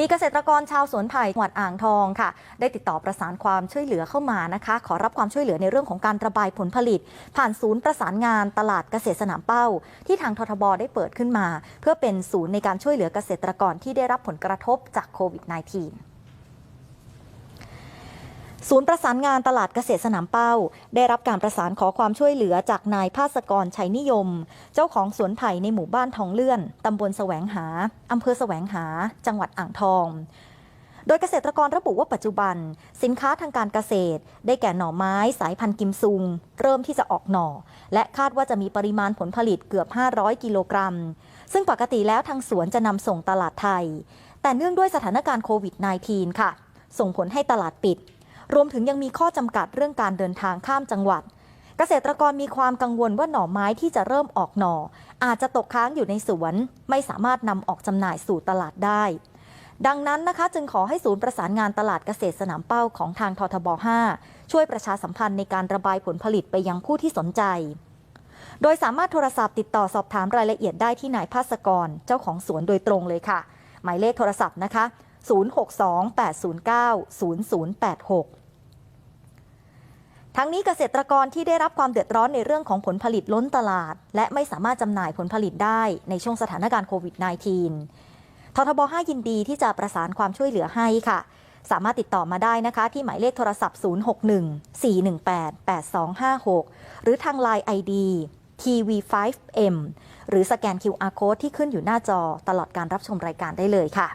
มีเกษตรกรชาวสวนไผ่จังหวัดอ่างทองค่ะ ได้ติดต่อประสานความช่วยเหลือเข้ามานะคะ ขอรับความช่วยเหลือในเรื่องของการระบายผลผลิต ผ่านศูนย์ประสานงานตลาดเกษตรสนามเป้า ที่ทางททบได้เปิดขึ้นมา เพื่อเป็นศูนย์ในการช่วยเหลือเกษตรกรที่ได้รับผลกระทบจากโควิด -19 ศูนย์ประสานงานตลาดเกษตรสนามเป้า ได้รับการประสานขอความช่วยเหลือจากนายภาสกรชัยนิยม เจ้าของสวนไผ่ในหมู่บ้านทองเลื่อน ตำบลแสวงหา อำเภอแสวงหา จังหวัดอ่างทอง โดยเกษตรกรระบุว่าปัจจุบัน สินค้าทางการเกษตร ได้แก่หน่อไม้สายพันธุ์กิมซุง เริ่มที่จะออกหน่อ และคาดว่าจะมีปริมาณผลผลิตเกือบ 500 กิโลกรัม ซึ่งปกติแล้วทางสวนจะนำส่งตลาดไทย แต่เนื่องด้วยสถานการณ์โควิด -19 ค่ะ ส่งผลให้ตลาดปิด รวมถึงยังมีข้อจำกัดเรื่องการเดินทางข้ามจังหวัด เกษตรกรมีความกังวลว่าหน่อไม้ที่จะเริ่มออกหน่อ อาจจะตกค้างอยู่ในสวน ไม่สามารถนำออกจำหน่ายสู่ตลาดได้ ดังนั้นนะคะ จึงขอให้ศูนย์ประสานงานตลาดเกษตรสนามเป้าของทางททบ 5 ช่วยประชาสัมพันธ์ในการระบายผลผลิตไปยังผู้ที่สนใจโดยสามารถโทรศัพท์ติดต่อสอบถามรายละเอียดได้ที่นายภาสกร เจ้าของสวนโดยตรงเลยค่ะ หมายเลขโทรศัพท์นะคะ 062-809-0086ทั้งนี้เกษตรกรที่ได้รับความเดือดร้อนในเรื่องของผลผลิตล้นตลาด และไม่สามารถจำหน่ายผลผลิตได้ในช่วงสถานการณ์โควิด -19 ททบ 5 ยินดีที่จะประสานความช่วยเหลือให้ค่ะ สามารถติดต่อมาได้นะคะ ที่หมายเลขโทรศัพท์ 061 418 8256 หรือทาง Line ID TV5M หรือสแกน QR Code ที่ขึ้นอยู่หน้าจอตลอดการรับชมรายการได้เลยค่ะ